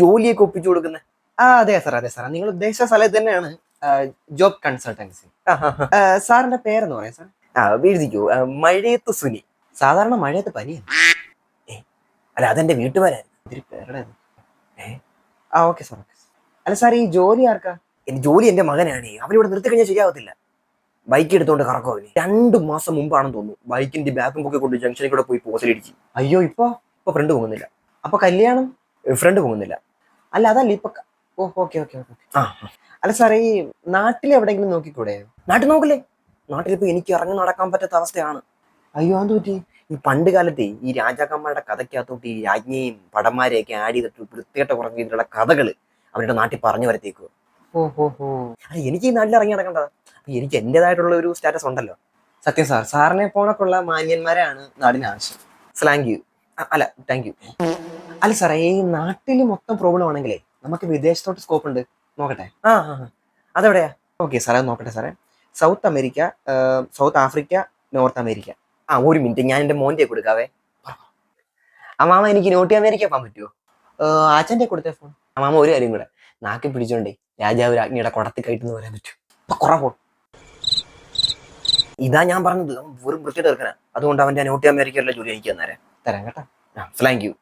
ജോലിയൊക്കെ ഒപ്പിച്ചു കൊടുക്കുന്നത് ആ അതെ സാർ അതെ സാർ നിങ്ങൾ ഉദ്ദേശിച്ച സ്ഥലത്ത് തന്നെയാണ്. Job consultancy. സാറിന്റെ പേരെന്ന് പറയാം സാർ ആ എഴുതിക്കോ മഴയത്ത് സുനി. സാധാരണ മഴയത്ത് പനിയാണ്. അല്ല അതെന്റെ വീട്ടുകാരായിരുന്നു ഇതിരി പേരുടെ? ആ ഓക്കെ സാർ ഓക്കെ അല്ല സാർ ഈ ജോലി ആർക്കാ? എന്റെ ജോലി എന്റെ മകനാണ്. അവനിവിടെ നിർത്തി കഴിഞ്ഞാൽ ശരിയാവത്തില്ല. ബൈക്ക് എടുത്തോണ്ട് കറക്കോ അവന്. രണ്ടു മാസം മുമ്പാണെന്ന് തോന്നുന്നു ബൈക്കിന്റെ ബാക്കും പൊക്കെ കൊണ്ട് ജംഗ്ഷനിൽ കൂടെ പോയി പോസിലിടിച്ച് അയ്യോ ഇപ്പൊ? ഇപ്പൊ ഫ്രണ്ട് പോകുന്നില്ല അപ്പൊ കല്യാണം? ഫ്രണ്ട് പോകുന്നില്ല അല്ല അതല്ല ഇപ്പൊ ഓ ഓക്കെ ഓക്കെ ഓക്കെ അല്ല സാറേ ഈ നാട്ടിൽ എവിടെയെങ്കിലും നോക്കിക്കൂടെ? നാട്ടിൽ നോക്കില്ലേ? നാട്ടിലിപ്പോ എനിക്ക് ഇറങ്ങി നടക്കാൻ പറ്റാത്ത അവസ്ഥയാണ്. അയ്യോ അത് പറ്റി. ഈ പണ്ട് കാലത്തെ ഈ രാജാക്കന്മാരുടെ കഥയ്ക്കകത്തോട്ട് ഈ രാജ്ഞിയും പടന്മാരെയൊക്കെ ആഡ് ചെയ്തിട്ട് വൃത്തികെട്ട കുറഞ്ഞ രീതിയിലുള്ള കഥകൾ അവരുടെ നാട്ടിൽ പറഞ്ഞു വരത്തേക്കുക ഓ ഹോ ഹോ. അത് എനിക്ക് ഈ നാട്ടിൽ ഇറങ്ങി നടക്കേണ്ടത് അപ്പൊ എനിക്ക് എന്റേതായിട്ടുള്ള ഒരു സ്റ്റാറ്റസ് ഉണ്ടല്ലോ. സത്യം സാർ സാറിനെ പോണക്കുള്ള മാന്യന്മാരാണ് നാടിന് ആവശ്യം. സ്ലാങ്ക് യു അല്ല താങ്ക് യു അല്ല സാറേ ഈ നാട്ടിൽ മൊത്തം പ്രോബ്ലം ആണെങ്കിലേ നമുക്ക് വിദേശത്തോട്ട് സ്കോപ്പ് ഉണ്ട്. നോക്കട്ടെ. ആ ആ. അതെവിടെയാ? ഓക്കെ സാറേ നോക്കട്ടെ സാറേ. South America south Africa north America ആ ഒരു മിനിറ്റ് ഞാൻ എന്റെ മോന്റെ കൊടുക്കാവേ. ആ മാമ എനിക്ക് നോട്ടി അമേരിക്ക പോകാൻ പറ്റുമോ ആച്ചന്റെ കൊടുത്തേ ഫോൺ ആ മാമ ഒരു കാര്യം കൂടെ. നാക്കി പിടിച്ചോണ്ടേ രാജാവ് രാജ്ഞിയുടെ കുടത്തി കയറ്റുന്ന പറയാൻ പറ്റും. അപ്പൊ കുറ പോ. ഇതാ ഞാൻ പറഞ്ഞത്. വെറും വൃത്തി തീർക്കണ അതുകൊണ്ട് അവന്റെ നോട്ടി അമേരിക്കയിലെ ജോലി എനിക്ക് തന്നേരെ. തരാം കേട്ടോ. Thank you